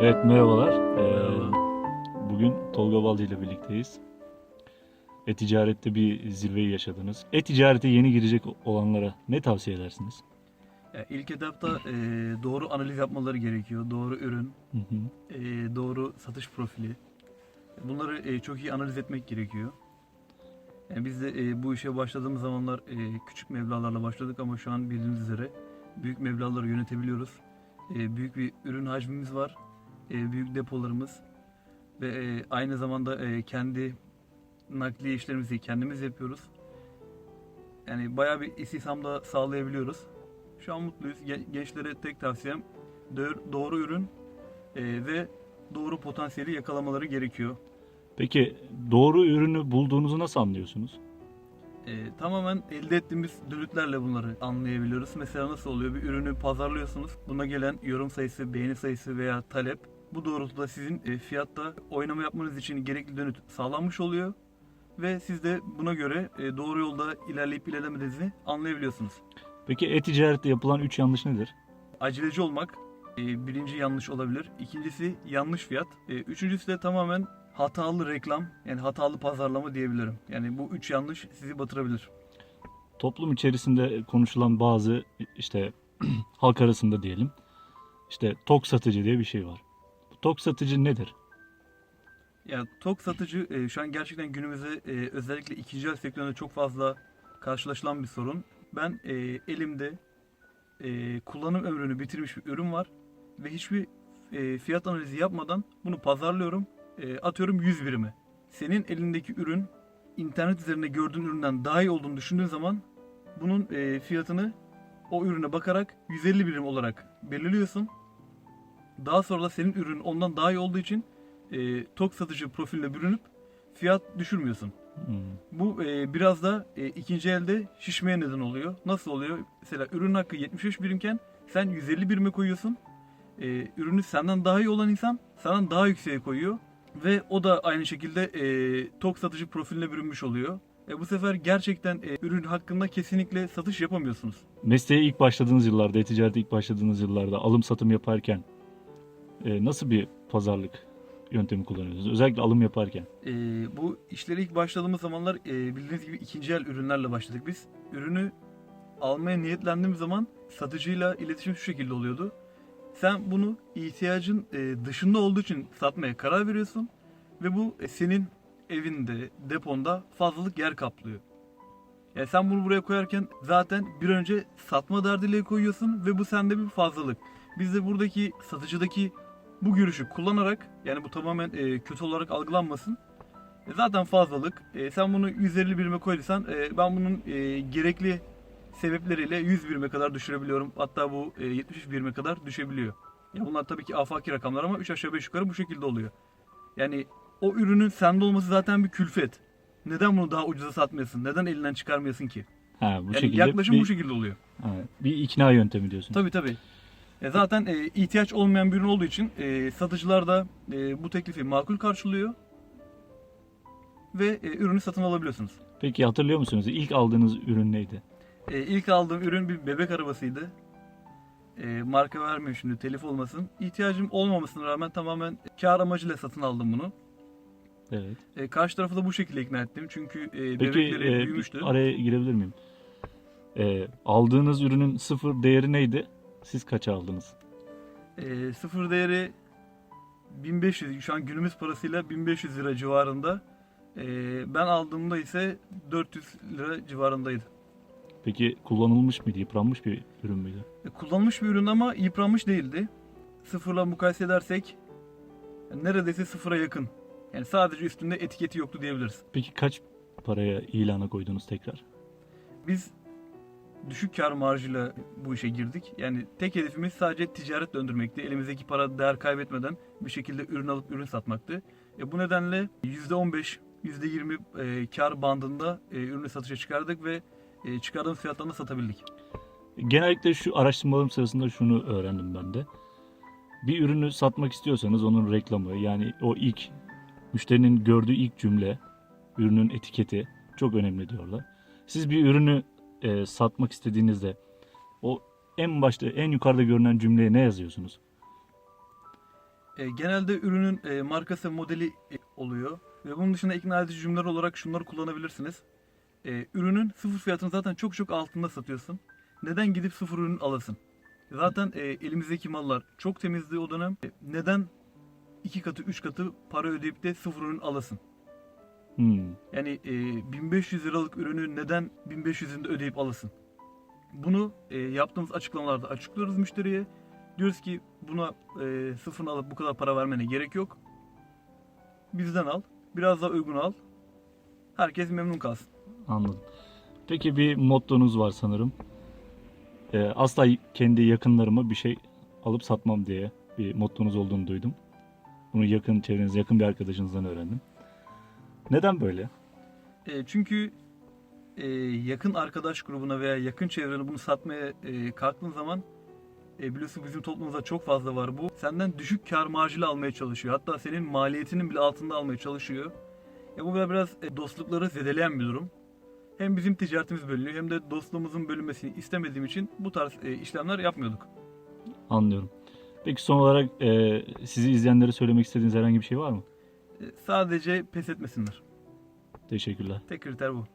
Evet merhabalar. Ee, bugün Tolga Balcı ile birlikteyiz. E-ticarette bir zirveyi yaşadınız. E-ticarete yeni girecek olanlara ne tavsiye edersiniz? Ya ilk etapta e, doğru analiz yapmaları gerekiyor. Doğru ürün, Hı hı. e, doğru satış profili. Bunları e, çok iyi analiz etmek gerekiyor. Yani biz de e, bu işe başladığımız zamanlar e, küçük meblalarla başladık ama şu an bildiğiniz üzere büyük meblaları yönetebiliyoruz. E, büyük bir ürün hacmimiz var. E, büyük depolarımız ve e, aynı zamanda e, kendi nakliye işlerimizi kendimiz yapıyoruz. Yani bayağı bir istihdam da sağlayabiliyoruz. Şu an mutluyuz. Gen- Gençlere tek tavsiyem doğru, ürün e, ve doğru potansiyeli yakalamaları gerekiyor. Peki doğru ürünü bulduğunuzu nasıl anlıyorsunuz? E, tamamen elde ettiğimiz dönütlerle bunları anlayabiliyoruz. Mesela nasıl oluyor? Bir ürünü pazarlıyorsunuz. Buna gelen yorum sayısı, beğeni sayısı veya talep bu doğrultuda sizin e, fiyatta oynama yapmanız için gerekli dönüt sağlanmış oluyor. Ve siz de buna göre e, doğru yolda ilerleyip ilerlemediğinizi anlayabiliyorsunuz. Peki e-ticarette yapılan 3 yanlış nedir? aceleci olmak e, birinci yanlış olabilir. İkincisi yanlış fiyat. Üçüncüsü de tamamen hatalı reklam yani hatalı pazarlama diyebilirim. Yani bu üç yanlış sizi batırabilir. Toplum içerisinde konuşulan bazı işte halk arasında diyelim işte tok satıcı diye bir şey var. Tok satıcı nedir? Ya tok satıcı e, şu an gerçekten günümüzde e, özellikle ikinci el sektöründe çok fazla karşılaşılan bir sorun. Ben e, elimde e, kullanım ömrünü bitirmiş bir ürün var ve hiçbir e, fiyat analizi yapmadan bunu pazarlıyorum. E, atıyorum 100 birime. Senin elindeki ürün internet üzerinde gördüğün üründen daha iyi olduğunu düşündüğün zaman bunun e, fiyatını o ürüne bakarak 150 birim olarak belirliyorsun. Daha sonra da senin ürünün ondan daha iyi olduğu için e, tok satıcı profiline bürünüp fiyat düşürmüyorsun. Hmm. Bu e, biraz da e, ikinci elde şişmeye neden oluyor. Nasıl oluyor? Mesela ürün hakkı 75 birimken sen 150 birime koyuyorsun. E, ürünü senden daha iyi olan insan senden daha yükseğe koyuyor. Ve o da aynı şekilde e, tok satıcı profiline bürünmüş oluyor. E, bu sefer gerçekten e, ürün hakkında kesinlikle satış yapamıyorsunuz. Mesleğe ilk başladığınız yıllarda, e-ticarete ilk başladığınız yıllarda alım satım yaparken e, nasıl bir pazarlık yöntemi kullanıyorsunuz? Özellikle alım yaparken. E, bu işlere ilk başladığımız zamanlar e, bildiğiniz gibi ikinci el ürünlerle başladık biz. Ürünü almaya niyetlendiğim zaman satıcıyla iletişim şu şekilde oluyordu. Sen bunu ihtiyacın e, dışında olduğu için satmaya karar veriyorsun ve bu e, senin evinde, deponda fazlalık yer kaplıyor. Yani sen bunu buraya koyarken zaten bir önce satma derdiyle koyuyorsun ve bu sende bir fazlalık. Biz de buradaki satıcıdaki bu görüşü kullanarak yani bu tamamen e, kötü olarak algılanmasın. E, zaten fazlalık. E, sen bunu 150 birime koyduysan e, ben bunun e, gerekli sebepleriyle 100 birime kadar düşürebiliyorum. Hatta bu e, 73 birime kadar düşebiliyor. Ya bunlar tabii ki afaki rakamlar ama 3 aşağı 5 yukarı bu şekilde oluyor. Yani o ürünün sende olması zaten bir külfet. Neden bunu daha ucuza satmıyorsun? Neden elinden çıkarmıyorsun ki? Ha, bu Yani şekilde yaklaşım bir, bu şekilde oluyor. ha, bir ikna yöntemi diyorsun. Tabii tabii. E, zaten e, ihtiyaç olmayan bir ürün olduğu için e, satıcılar da e, bu teklifi makul karşılıyor ve e, ürünü satın alabiliyorsunuz. Peki hatırlıyor musunuz? İlk aldığınız ürün neydi? E, ilk aldığım ürün bir bebek arabasıydı. E, marka vermiyor şimdi telif olmasın. İhtiyacım olmamasına rağmen tamamen kar amacıyla satın aldım bunu. Evet. E, karşı tarafı da bu şekilde ikna ettim. Çünkü e, Peki bebekleri e, büyümüştü. araya girebilir miyim? E, aldığınız ürünün sıfır değeri neydi? Siz kaça aldınız? E, sıfır değeri 1500 şu an günümüz parasıyla 1500 lira civarında. E, ben aldığımda ise 400 lira civarındaydı. Peki kullanılmış mıydı? Yıpranmış bir ürün müydü? E, kullanılmış bir ürün ama yıpranmış değildi. Sıfırla mukayese edersek neredeyse sıfıra yakın. Yani sadece üstünde etiketi yoktu diyebiliriz. Peki kaç paraya ilana koydunuz tekrar? Biz düşük kar marjıyla bu işe girdik. Yani tek hedefimiz sadece ticaret döndürmekti. Elimizdeki para değer kaybetmeden bir şekilde ürün alıp ürün satmaktı. E bu nedenle %15, %20 e, kar bandında e, ürünü satışa çıkardık ve e, çıkardığımız fiyatlarla satabildik. Genellikle şu araştırmalarım sırasında şunu öğrendim ben de. Bir ürünü satmak istiyorsanız onun reklamı yani o ilk müşterinin gördüğü ilk cümle, ürünün etiketi çok önemli diyorlar. Siz bir ürünü e, satmak istediğinizde o en başta en yukarıda görünen cümleye ne yazıyorsunuz? E, genelde ürünün e, markası, modeli e, oluyor. Ve bunun dışında ikna edici cümleler olarak şunları kullanabilirsiniz. E, ürünün sıfır fiyatını zaten çok çok altında satıyorsun. Neden gidip sıfır ürün alasın? Zaten e, elimizdeki mallar çok temizdi o dönem. E, neden iki katı, üç katı para ödeyip de sıfır ürün alasın? Hmm. Yani e, 1500 liralık ürünü neden 1500'ünde ödeyip alasın? Bunu e, yaptığımız açıklamalarda açıklıyoruz müşteriye. Diyoruz ki buna e, sıfırını alıp bu kadar para vermene gerek yok. Bizden al. Biraz daha uygun al. Herkes memnun kalsın. Anladım. Peki bir mottonuz var sanırım. Ee, asla kendi yakınlarıma bir şey alıp satmam diye bir mottonuz olduğunu duydum. Bunu yakın çevreniz, yakın bir arkadaşınızdan öğrendim. Neden böyle? E, çünkü e, yakın arkadaş grubuna veya yakın çevrene bunu satmaya e, kalktığın zaman e, biliyorsun bizim toplumumuzda çok fazla var bu. Senden düşük kar marjıyla almaya çalışıyor. Hatta senin maliyetinin bile altında almaya çalışıyor. Ya bu biraz e, dostlukları zedeleyen bir durum. Hem bizim ticaretimiz bölünüyor hem de dostluğumuzun bölünmesini istemediğim için bu tarz e, işlemler yapmıyorduk. Anlıyorum. Peki son olarak e, sizi izleyenlere söylemek istediğiniz herhangi bir şey var mı? Sadece pes etmesinler. Teşekkürler. Tek kriter bu.